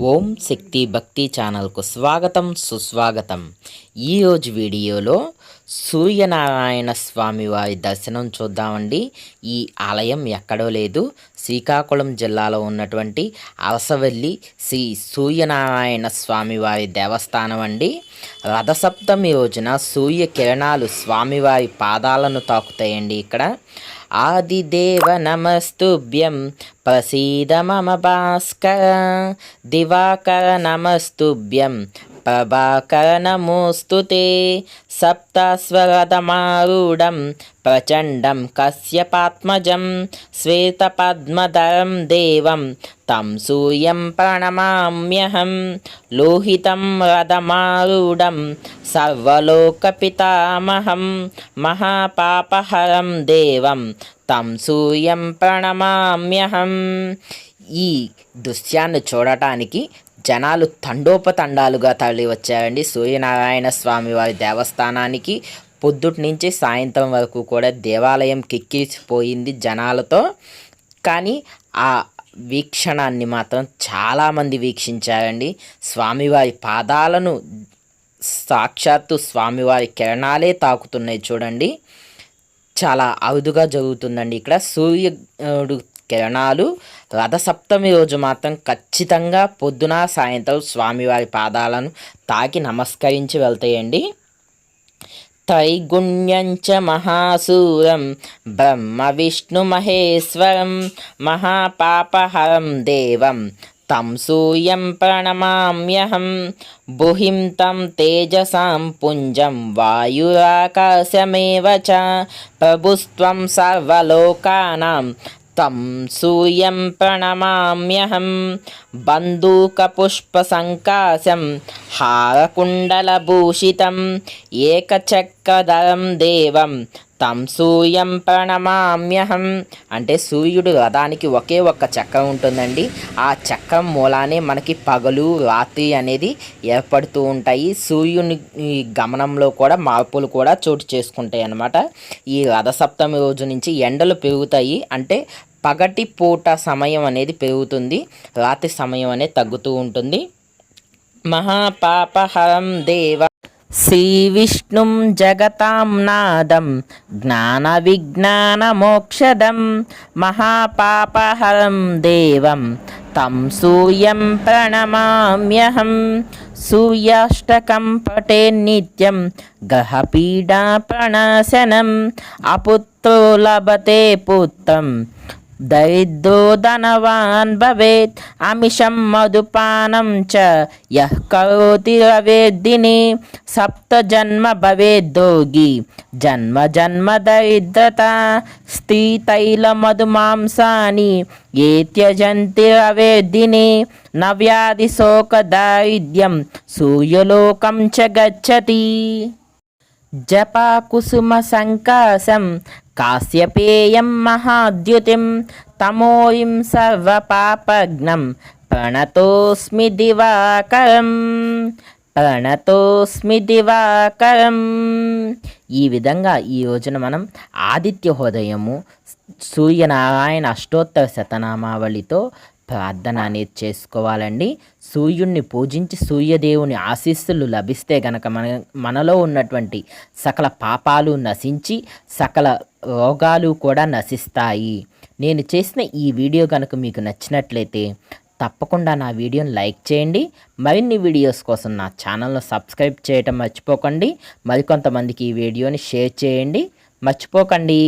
ఓం శక్తి భక్తి ఛానల్కు స్వాగతం సుస్వాగతం. ఈరోజు వీడియోలో సూర్యనారాయణ స్వామి వారి దర్శనం చూద్దామండి. ఈ ఆలయం ఎక్కడో లేదు. శ్రీకాకుళం జిల్లాలో ఉన్నటువంటి అరసవల్లి శ్రీ సూర్యనారాయణ స్వామి వారి దేవస్థానం అండి. రథసప్తమి రోజున సూర్య కిరణాలు స్వామివారి పాదాలను తాకుతాయండి ఇక్కడ. ఆదిదేవ నమస్తుభ్యం. ప్రసీద మమ భాస్కర. దివాకర నమస్తుభ్యం. ప్రభాకరనమోస్తుతే సప్తస్వరథమారూఢం ప్రచండం కశ్యపాత్మజం శ్వేతపద్మధరం దేవం తం సూర్యం ప్రణమామ్యహం లోహితం రథమారూఢం సర్వలోకపితామహం మహాపాపహరం దేవం తం సూర్యం ప్రణమామ్యహం. ఈ దృశ్యాన్ని చూడటానికి జనాలు తండోపతండాలుగా తరలి వచ్చారండి సూర్యనారాయణ స్వామి వారి దేవస్థానానికి పొద్దుటి నుంచి సాయంత్రం వరకు కూడా దేవాలయం కిక్కిపోయింది జనాలతో. కానీ ఆ వీక్షణాన్ని మాత్రం చాలామంది వీక్షించారండి. స్వామివారి పాదాలను సాక్షాత్తు స్వామివారి కిరణాలే తాకుతున్నాయి చూడండి. చాలా అరుదుగా జరుగుతుందండి ఇక్కడ. సూర్యుడు కిరణాలు. రథసప్తమి రోజు మాత్రం ఖచ్చితంగా పొద్దున సాయంత్రం స్వామివారి పాదాలను తాకి నమస్కరించి వెళ్తాయండి. త్రైగుణ్యంచ మహాసూరం బ్రహ్మ విష్ణు మహేశ్వరం మహాపాపహరం దేవం తం సూయం ప్రణమామ్యహం బుహిం తం తేజసాం పుంజం వాయురాకాశమేవ చ ప్రభుస్త్వం సర్వలోకానాం తం సూయం ప్రణమామ్యహం బందూకపుష్పసంకాశం హారకుండలభూషితం ఏకచక్రధరం దేవం తం సూర్యం ప్రణమామ్యహం అంటే సూర్యుడు రథానికి ఒకే ఒక్క చక్రం ఉంటుందండి. ఆ చక్రం మూలానే మనకి పగలు రాత్రి అనేది ఏర్పడుతూ ఉంటాయి. సూర్యుని గమనంలో కూడా మార్పులు కూడా చోటు చేసుకుంటాయి అన్నమాట. ఈ రథసప్తమి రోజు నుంచి ఎండలు పెరుగుతాయి. అంటే పగటి పూట సమయం అనేది పెరుగుతుంది రాత్రి సమయం అనేది తగ్గుతూ ఉంటుంది. మహాపాపహరం దేవ శ్రీవిష్ణుం జగతాం నాదం జ్ఞాన విజ్ఞాన మోక్షదం. మహాపాపహరం దేవం తం సూర్యం ప్రణమామ్యహం. సూర్యాష్టకం పటే నిత్యం గ్రహపీడా ప్రణశనం అపుత్రో లభతే పుత్రం దరిద్రో ధనవాన్ భవేత్ అమిషం మధుపానం చ యః కరోతి రవేద్దిని సప్త జన్మ భవేద్దోగి జన్మ జన్మ దరిద్రత స్త్రీ తైల మధుమాంసాని ఏ త్యజంతి రవేద్దిని నవ్యాధి శోక దారిద్ర్యం సూర్యలోకం చ గచ్చతి జపాకుసుమ సంకాశం కాశ్యపేయం మహాద్యుతిం తమోయిం సర్వపాపఘ్నం ప్రణతోస్మి దివాకరం ప్రణతోస్మి దివాకరం ఈ విధంగా ఈ రోజున మనం ఆదిత్య హృదయము సూర్యనారాయణ అష్టోత్తర శతనామావళితో ప్రార్థన అనేది చేసుకోవాలండి. సూర్యుడిని పూజించి సూర్యదేవుని ఆశీస్సులు లభిస్తే గనక మన మనలో ఉన్నటువంటి సకల పాపాలు నశించి సకల రోగాలు కూడా నశిస్తాయి. నేను చేసిన ఈ వీడియో కనుక మీకు నచ్చినట్లయితే తప్పకుండా నా వీడియోని లైక్ చేయండి. మరిన్ని వీడియోస్ కోసం నా ఛానల్ను సబ్స్క్రైబ్ చేయటం మర్చిపోకండి. మరికొంతమందికి ఈ వీడియోని షేర్ చేయండి. మర్చిపోకండి.